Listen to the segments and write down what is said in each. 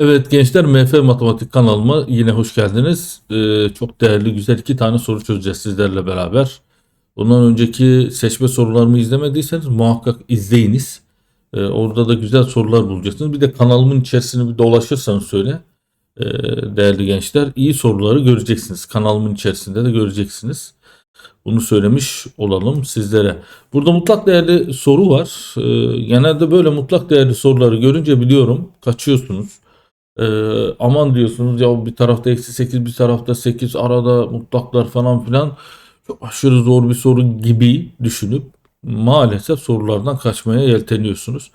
Evet gençler MF Matematik kanalıma yine hoş geldiniz. Ee, çok değerli güzel iki tane soru çözeceğiz sizlerle beraber. Bundan önceki seçme sorularımı izlemediyseniz muhakkak izleyiniz. Ee, orada da güzel sorular bulacaksınız. Bir de kanalımın içerisini bir dolaşırsanız söyle. Ee, değerli gençler iyi soruları göreceksiniz. Kanalımın içerisinde de göreceksiniz. Bunu söylemiş olalım sizlere. Burada mutlak değerli soru var. Ee, genelde böyle mutlak değerli soruları görünce biliyorum kaçıyorsunuz. Ee, aman diyorsunuz ya bir tarafta eksi 8 bir tarafta 8 arada mutlaklar falan filan çok aşırı zor bir soru gibi düşünüp maalesef sorulardan kaçmaya yelteniyorsunuz.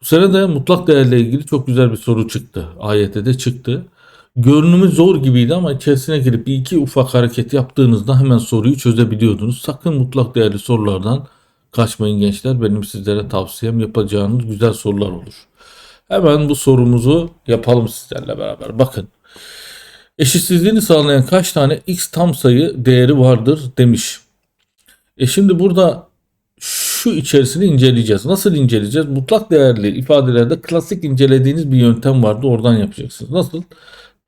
Bu sene de mutlak değerle ilgili çok güzel bir soru çıktı. Ayette de çıktı. Görünümü zor gibiydi ama içerisine girip iki ufak hareket yaptığınızda hemen soruyu çözebiliyordunuz. Sakın mutlak değerli sorulardan kaçmayın gençler. Benim sizlere tavsiyem yapacağınız güzel sorular olur. Hemen bu sorumuzu yapalım sizlerle beraber. Bakın. Eşitsizliğini sağlayan kaç tane x tam sayı değeri vardır demiş. E şimdi burada şu içerisini inceleyeceğiz. Nasıl inceleyeceğiz? Mutlak değerli ifadelerde klasik incelediğiniz bir yöntem vardı. Oradan yapacaksınız. Nasıl?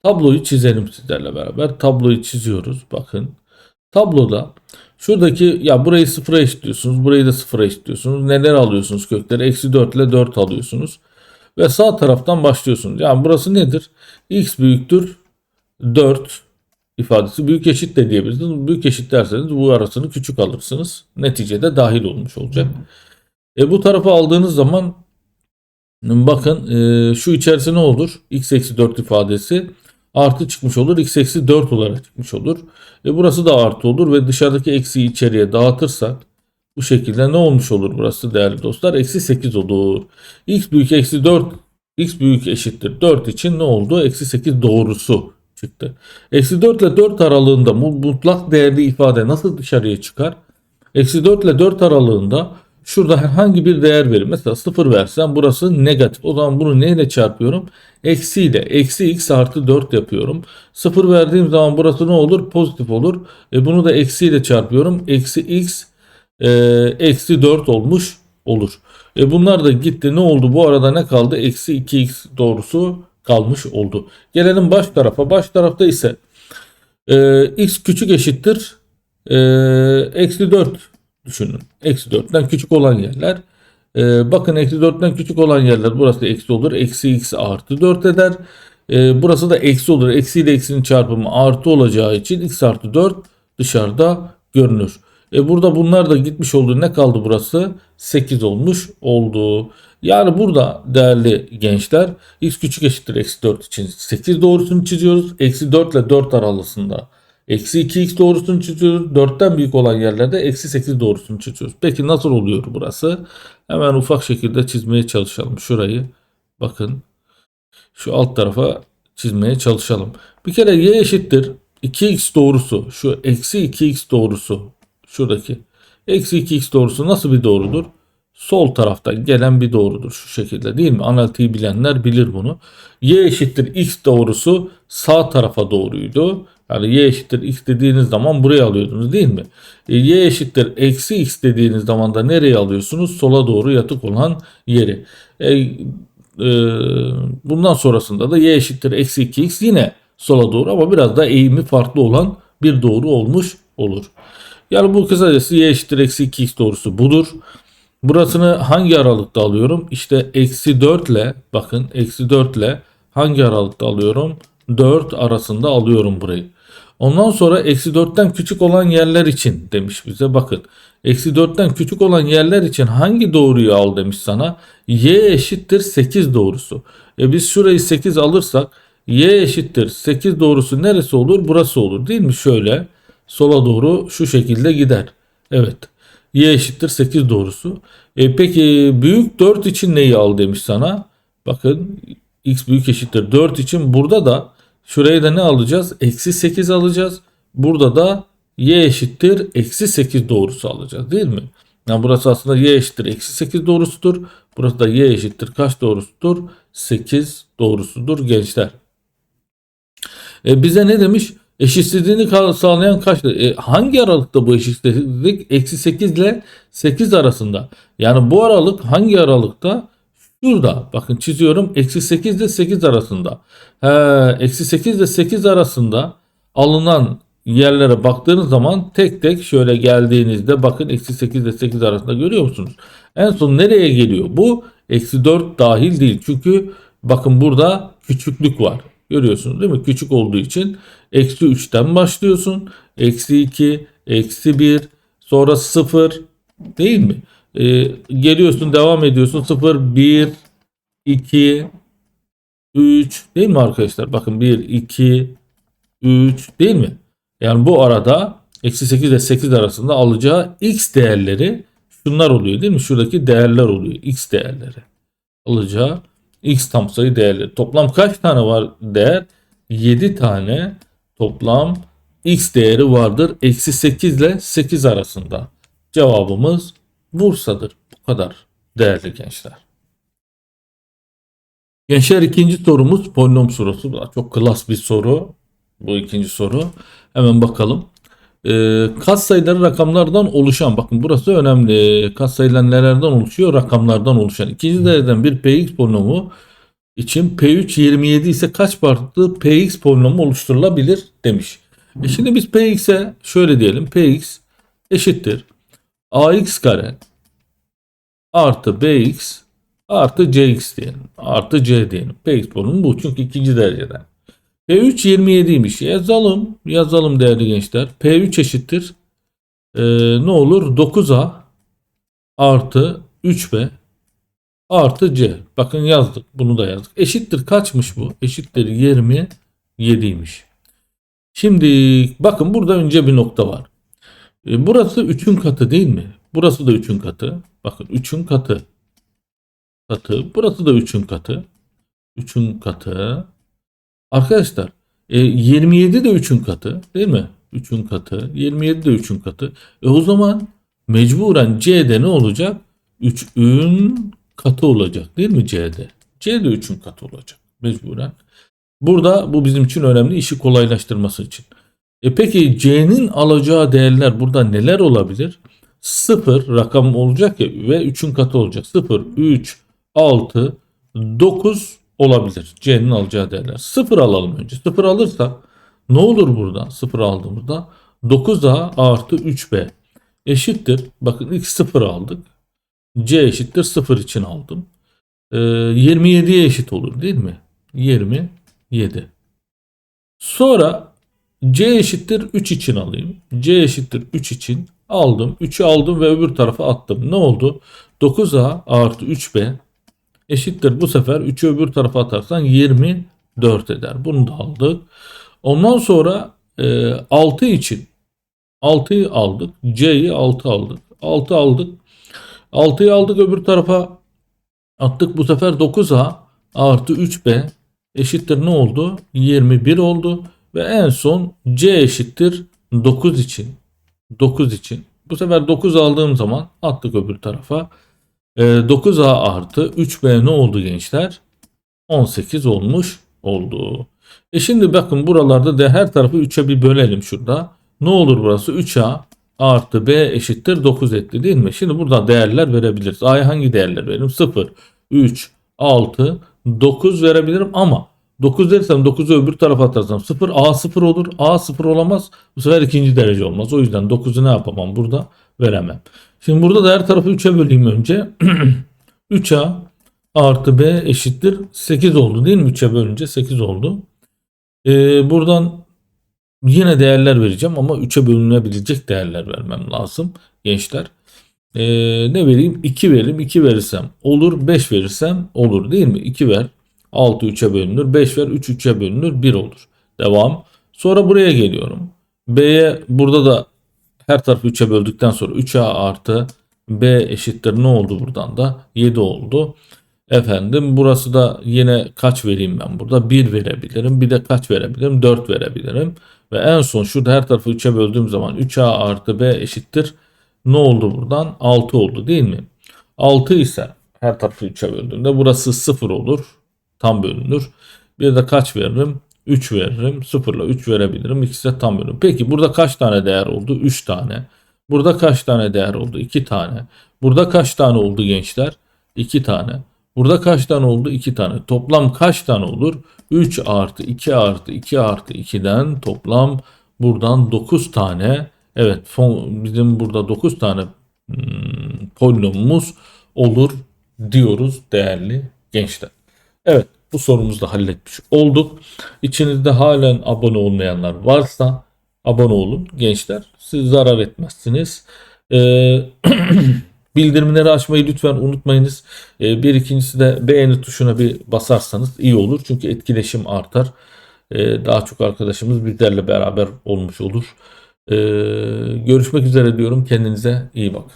Tabloyu çizelim sizlerle beraber. Tabloyu çiziyoruz. Bakın. Tabloda şuradaki ya burayı sıfıra eşitliyorsunuz. Burayı da sıfıra eşitliyorsunuz. Neler alıyorsunuz kökleri? Eksi 4 ile 4 alıyorsunuz. Ve sağ taraftan başlıyorsunuz. Yani burası nedir? x büyüktür 4 ifadesi büyük eşit de diyebilirsiniz. Büyük eşit derseniz bu arasını küçük alırsınız. Neticede dahil olmuş olacak. E bu tarafa aldığınız zaman bakın e, şu içerisi ne olur? x eksi 4 ifadesi artı çıkmış olur. x eksi 4 olarak çıkmış olur. E burası da artı olur ve dışarıdaki eksiyi içeriye dağıtırsak bu şekilde ne olmuş olur burası değerli dostlar? Eksi 8 olur. x büyük eksi 4 x büyük eşittir 4 için ne oldu? Eksi 8 doğrusu çıktı. Eksi 4 ile 4 aralığında mutlak değerli ifade nasıl dışarıya çıkar? Eksi 4 ile 4 aralığında şurada herhangi bir değer verir. Mesela 0 versem burası negatif. O zaman bunu neyle çarpıyorum? Eksi ile. Eksi x artı 4 yapıyorum. 0 verdiğim zaman burası ne olur? Pozitif olur. E bunu da eksi ile çarpıyorum. Eksi x eksi 4 olmuş olur. E bunlar da gitti. Ne oldu? Bu arada ne kaldı? Eksi 2x doğrusu kalmış oldu. Gelelim baş tarafa. Baş tarafta ise e, x küçük eşittir e, eksi 4 düşünün. Eksi 4'ten küçük olan yerler. E, bakın eksi 4'ten küçük olan yerler burası eksi olur. Eksi x artı 4 eder. E, burası da eksi olur. Eksi ile eksinin çarpımı artı olacağı için x artı 4 dışarıda görünür. E burada bunlar da gitmiş oldu. Ne kaldı burası? 8 olmuş oldu. Yani burada değerli gençler x küçük eşittir eksi 4 için 8 doğrusunu çiziyoruz. Eksi 4 ile 4 aralığında eksi 2x doğrusunu çiziyoruz. 4'ten büyük olan yerlerde eksi 8 doğrusunu çiziyoruz. Peki nasıl oluyor burası? Hemen ufak şekilde çizmeye çalışalım. Şurayı bakın şu alt tarafa çizmeye çalışalım. Bir kere y eşittir 2x doğrusu şu eksi 2x doğrusu şuradaki eksi 2x doğrusu nasıl bir doğrudur? Sol taraftan gelen bir doğrudur şu şekilde değil mi? Analitiği bilenler bilir bunu. Y eşittir x doğrusu sağ tarafa doğruydu. Yani y eşittir x dediğiniz zaman buraya alıyordunuz değil mi? E, y eşittir eksi x dediğiniz zaman da nereye alıyorsunuz? Sola doğru yatık olan yeri. E, e, bundan sonrasında da y eşittir eksi 2x yine sola doğru ama biraz da eğimi farklı olan bir doğru olmuş olur. Yani bu kısacası y eşittir eksi 2x doğrusu budur. Burasını hangi aralıkta alıyorum? İşte eksi 4 ile bakın eksi 4 ile hangi aralıkta alıyorum? 4 arasında alıyorum burayı. Ondan sonra eksi 4'ten küçük olan yerler için demiş bize bakın. Eksi 4'ten küçük olan yerler için hangi doğruyu al demiş sana. Y eşittir 8 doğrusu. E biz şurayı 8 alırsak y eşittir 8 doğrusu neresi olur? Burası olur değil mi? Şöyle sola doğru şu şekilde gider. Evet. Y eşittir 8 doğrusu. E peki büyük 4 için neyi al demiş sana. Bakın x büyük eşittir 4 için burada da şuraya da ne alacağız? Eksi 8 alacağız. Burada da y eşittir eksi 8 doğrusu alacağız değil mi? Yani burası aslında y eşittir eksi 8 doğrusudur. Burası da y eşittir kaç doğrusudur? 8 doğrusudur gençler. E bize ne demiş? Eşitsizliğini sağlayan kaçtır? E, hangi aralıkta bu eşitsizlik? Eksi 8 ile 8 arasında. Yani bu aralık hangi aralıkta? Şurada bakın çiziyorum. Eksi 8 ile 8 arasında. Eksi 8 ile 8 arasında alınan yerlere baktığınız zaman tek tek şöyle geldiğinizde bakın eksi 8 ile 8 arasında görüyor musunuz? En son nereye geliyor? Bu eksi 4 dahil değil. Çünkü bakın burada küçüklük var. Görüyorsunuz değil mi? Küçük olduğu için eksi 3'ten başlıyorsun. Eksi 2, eksi 1, sonra 0 değil mi? Ee, geliyorsun devam ediyorsun. 0, 1, 2, 3 değil mi arkadaşlar? Bakın 1, 2, 3 değil mi? Yani bu arada eksi 8 ile 8 arasında alacağı x değerleri şunlar oluyor değil mi? Şuradaki değerler oluyor. x değerleri. Alacağı x tam sayı değerleri. Toplam kaç tane var değer? 7 tane toplam x değeri vardır. Eksi 8 ile 8 arasında. Cevabımız Bursa'dır. Bu kadar değerli gençler. Gençler ikinci sorumuz polinom sorusu. Çok klas bir soru. Bu ikinci soru. Hemen bakalım. Ee, kat sayıları rakamlardan oluşan bakın burası önemli. Kat sayılar nelerden oluşuyor? Rakamlardan oluşan. İkinci dereceden bir px polinomu için p3 27 ise kaç farklı px polinomu oluşturulabilir demiş. E şimdi biz px'e şöyle diyelim. px eşittir ax kare artı bx artı cx diyelim. Artı c diyelim. px polinomu bu çünkü ikinci dereceden. P3 27'ymiş. Yazalım. Yazalım değerli gençler. P3 eşittir. Ee, ne olur? 9A artı 3B artı C. Bakın yazdık. Bunu da yazdık. Eşittir kaçmış bu? Eşittir 27'ymiş. Şimdi bakın burada önce bir nokta var. Ee, burası 3'ün katı değil mi? Burası da 3'ün katı. Bakın 3'ün katı. Katı. Burası da 3'ün katı. 3'ün katı. Arkadaşlar e, 27 de 3'ün katı değil mi? 3'ün katı. 27 de 3'ün katı. E o zaman mecburen C'de ne olacak? 3'ün katı olacak değil mi C'de? C'de 3'ün katı olacak mecburen. Burada bu bizim için önemli işi kolaylaştırması için. E peki C'nin alacağı değerler burada neler olabilir? 0 rakam olacak ya ve 3'ün katı olacak. 0, 3, 6, 9 olabilir. C'nin alacağı değerler. 0 alalım önce. 0 alırsak ne olur buradan 0 aldığımızda 9A artı 3B eşittir. Bakın ilk 0 aldık. C eşittir 0 için aldım. Ee, 27'ye eşit olur değil mi? 27. Sonra C eşittir 3 için alayım. C eşittir 3 için aldım. 3'ü aldım ve öbür tarafa attım. Ne oldu? 9A artı 3B eşittir. Bu sefer 3'ü öbür tarafa atarsan 24 eder. Bunu da aldık. Ondan sonra e, 6 için 6'yı aldık. C'yi 6 aldık. 6 aldık. 6'yı aldık öbür tarafa attık. Bu sefer 9A artı 3B eşittir ne oldu? 21 oldu. Ve en son C eşittir 9 için. 9 için. Bu sefer 9 aldığım zaman attık öbür tarafa. 9A ee, artı 3B ne oldu gençler? 18 olmuş oldu. E şimdi bakın buralarda da her tarafı 3'e bir bölelim şurada. Ne olur burası? 3A artı B eşittir 9 etti değil mi? Şimdi burada değerler verebiliriz. A'ya hangi değerler verelim? 0, 3, 6, 9 verebilirim ama 9 dersem 9'u öbür tarafa atarsam 0 A 0 olur. A 0 olamaz. Bu sefer ikinci derece olmaz. O yüzden 9'u ne yapamam burada? Veremem. Şimdi burada da her tarafı 3'e böleyim önce. 3A artı B eşittir 8 oldu değil mi? 3'e bölünce 8 oldu. Ee, buradan yine değerler vereceğim ama 3'e bölünebilecek değerler vermem lazım gençler. Ee, ne vereyim? 2 verim. 2 verirsem olur. 5 verirsem olur değil mi? 2 ver. 6 3'e bölünür. 5 ver 3 3'e bölünür. 1 olur. Devam. Sonra buraya geliyorum. B'ye burada da her tarafı 3'e böldükten sonra 3A artı B eşittir ne oldu buradan da? 7 oldu. Efendim burası da yine kaç vereyim ben burada? 1 verebilirim. Bir de kaç verebilirim? 4 verebilirim. Ve en son şurada her tarafı 3'e böldüğüm zaman 3A artı B eşittir. Ne oldu buradan? 6 oldu değil mi? 6 ise her tarafı 3'e böldüğümde burası 0 olur. Tam bölünür. Bir de kaç veririm? 3 veririm. 0 ile 3 verebilirim. İkisi de tam bölüm. Peki burada kaç tane değer oldu? 3 tane. Burada kaç tane değer oldu? 2 tane. Burada kaç tane oldu gençler? 2 tane. Burada kaç tane oldu? 2 tane. Toplam kaç tane olur? 3 artı 2 artı 2 artı 2'den toplam buradan 9 tane. Evet bizim burada 9 tane hmm, polinomumuz olur diyoruz değerli gençler. Evet bu sorumuzu da halletmiş olduk. İçinizde halen abone olmayanlar varsa abone olun gençler. Siz zarar etmezsiniz. Ee, bildirimleri açmayı lütfen unutmayınız. Ee, bir ikincisi de beğeni tuşuna bir basarsanız iyi olur. Çünkü etkileşim artar. Ee, daha çok arkadaşımız bizlerle beraber olmuş olur. Ee, görüşmek üzere diyorum. Kendinize iyi bakın.